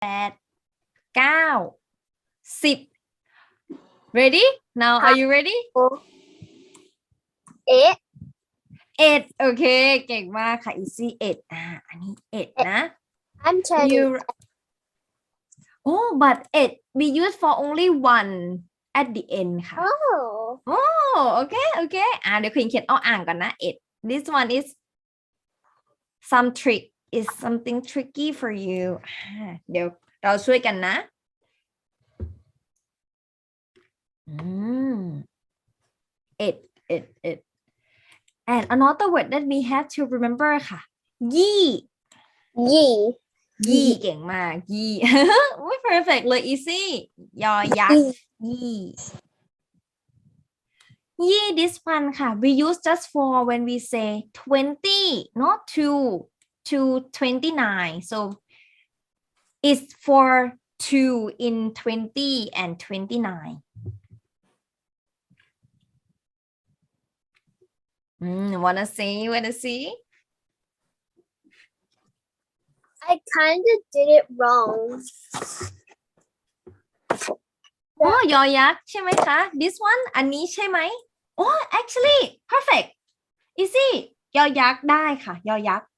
แปดเก้าสิบ ready now are you ready เอ๊ะ eight โอเค เก่งมากค่ะ easy eight อ่า อันนี้ eight นะ I'm trying you oh but eight we use for only one at the end ค่ะ oh โอ้โอเค โอเค อ่าเดี๋ยวคุณเขียนอ้ออ่างก่อนนะ it this one is some trick Is something tricky for you อ่าเดี๋ยวเราช่วยกันนะอืม it it it and another word that we have to remember ค่ะ ยี่ยี่ยี่เก่งมาก ยี่ อุ้ย perfect เลย easy ยอยักษ์ยี่ยี่ this one ค่ะ we use just for when we say 20 not to to 29 so it's for two in 20 and 29 Mm, wanna see? Wanna see? I kind of did it wrong โอ้ยอยักษ์ใช่ไหมคะ this one อันนี้ใช่ไหมโอ้ actually perfect easy ยอยักษ์ได้ค่ะ ยอยักษ์